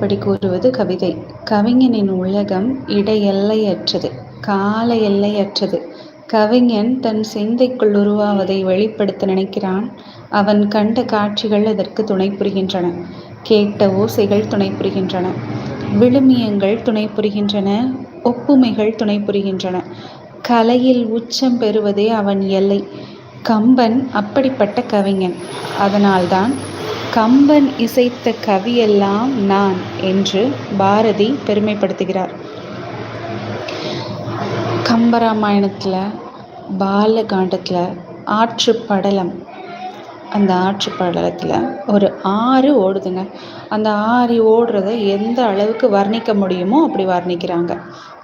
உள்ளபடி கூறுவது கவிதை. கவிஞனின் உலகம் இடையெல்லையற்றது கால எல்லையற்றது கவிஞன் தன் சிந்தைக்குள் உருவாவதை வெளிப்படுத்த நினைக்கிறான். அவன் கண்ட காட்சிகள் அதற்கு துணை புரிகின்றன. கேட்ட ஓசைகள் துணை புரிகின்றன. விழுமியங்கள் துணை புரிகின்றன. ஒப்புமைகள் துணை புரிகின்றன. கலையில் உச்சம் பெறுவதே அவன் எல்லை. கம்பன் அப்படிப்பட்ட கவிஞன். அதனால்தான் கம்பன் இசைத்த கவியெல்லாம் நான் என்று பாரதி பெருமைப்படுத்துகிறார். கம்பராமாயணத்தில் பாலகாண்டத்தில் ஆற்று படலம் அந்த ஆற்று படலத்தில் ஒரு ஆறு ஓடுதுங்க. அந்த ஆறு ஓடுறத எந்த அளவுக்கு வர்ணிக்க முடியுமோ அப்படி வர்ணிக்கிறாங்க.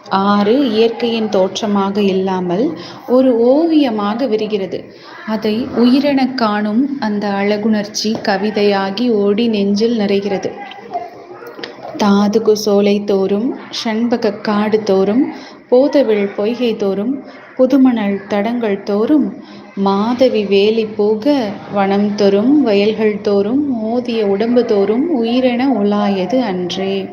ஆறு இயற்கையின் தோற்றமாக இல்லாமல் ஒரு ஓவியமாக விரிகிறது. அதை உயிரென காணும் அந்த அழகுணர்ச்சி கவிதையாகி ஓடி நெஞ்சில் நிறைகிறது. தாதுகு சோலை தோறும் ஷண்பக காடு தோறும் போதவிழ் பொய்கை தோறும் புதுமணல் தடங்கள் தோறும் மாதவி வேலி போக வனம் தோறும் வயல்கள் தோறும் மோதிய உடம்பு தோறும் உயிரென உலாயது அன்றே.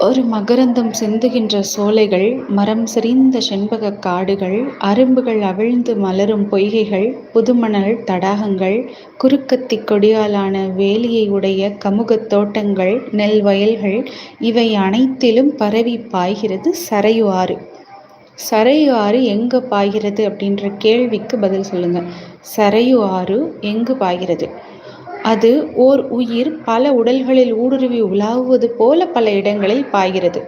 ஒரு மகரந்தம் சிந்துகின்ற சோலைகள் மரம் செறிந்த செண்பக காடுகள் அரும்புகள் அவிழ்ந்து மலரும் பொய்கைகள் புதுமணல் தடாகங்கள் குறுக்கத்தி கொடியாலான வேலியை உடைய கமுகத் தோட்டங்கள் நெல் வயல்கள் இவை அனைத்திலும் பரவி பாய்கிறது சரையு ஆறு. சரையு ஆறு எங்கே பாய்கிறது அப்படின்ற கேள்விக்கு பதில் சொல்லுங்கள் சரையு ஆறு எங்கு பாய்கிறது? அது ஓர் உயிர் பல உடல்களில் ஊடுருவி உலாவுவது போல பல இடங்களில் பாய்கிறது.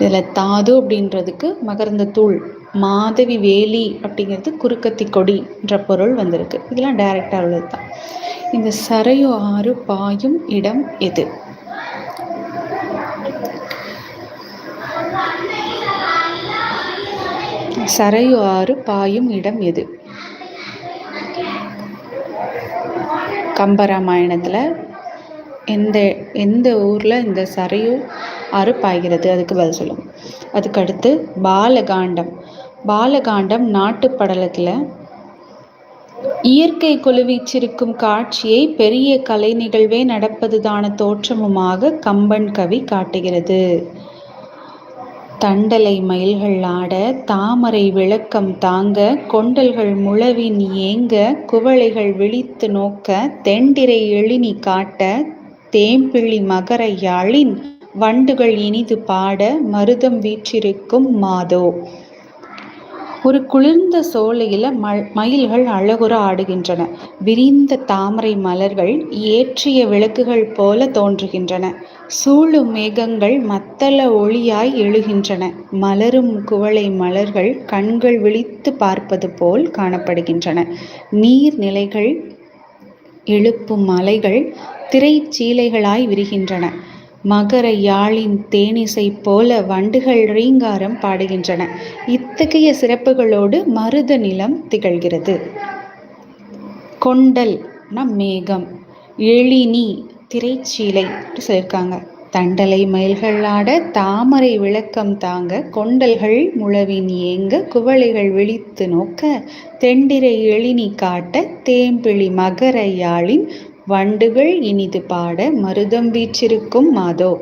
இதில் தாது அப்படின்றதுக்கு மகரந்த தூள் மாதவி வேலி அப்படிங்கிறது குறுக்கத்தி கொடின்ற பொருள் வந்திருக்கு. இதெல்லாம் டைரக்டாக உள்ளது தான் இந்த சரையு ஆறு பாயும் இடம் எது? சரையு ஆறு பாயும் இடம் எது? கம்பராமாயணத்தில் எந்த எந்த ஊரில் இந்த சரையு ஆறு பாய்கிறது அதுக்கு பதில் சொல்லும் அதுக்கடுத்து பாலகாண்டம். பாலகாண்டம் நாட்டுப்படலத்தில் இயற்கை கொலுவீச்சிருக்கும் காட்சியை பெரிய கலை நிகழ்வே நடப்பதுதான தோற்றமுமாக கம்பன் கவி காட்டுகிறது. தண்டலை மயில்கள் ஆட தாமரை விளக்கம் தாங்க கொண்டல்கள் முழவின் ஏங்க குவளைகள் விழித்து நோக்க தெண்டிரை எழினி காட்ட தேம்பிழி மகர யாழின் வண்டுகள் இனிது பாட மருதம் வீற்றிருக்கும் மாதோ. ஒரு குளிர்ந்த சோலையில் மயில்கள் அழகுற ஆடுகின்றன. விரிந்த தாமரை மலர்கள் ஏற்றிய விளக்குகள் போல தோன்றுகின்றன. சூழும் மேகங்கள் மத்தள ஒளியாய் எழுகின்றன. மலரும் குவளை மலர்கள் கண்கள் விழித்து பார்ப்பது போல் காணப்படுகின்றன. நீர்நிலைகள் எழுப்பும் மலைகள் திரைச்சீலைகளாய் விரிகின்றன. மகர யாழின் தேனிசை போல வண்டுகள் ரீங்காரம் பாடுகின்றன. இத்தகைய சிறப்புகளோடு மருத நிலம் திகழ்கிறது. கொண்டல் நம் மேகம் எழினி திரைச்சீலை சொல்லியிருக்காங்க. தண்டலை மயில்கள் ஆட தாமரை விளக்கம் தாங்க கொண்டல்கள் முழவின் ஏங்க குவளைகள் விழித்து நோக்க தெண்டிரை எழினி காட்ட தேம்பிழி மகர யாழின் வண்டுகள் இனிது பாட மருதம் வீற்றிருக்கும் மாதோ.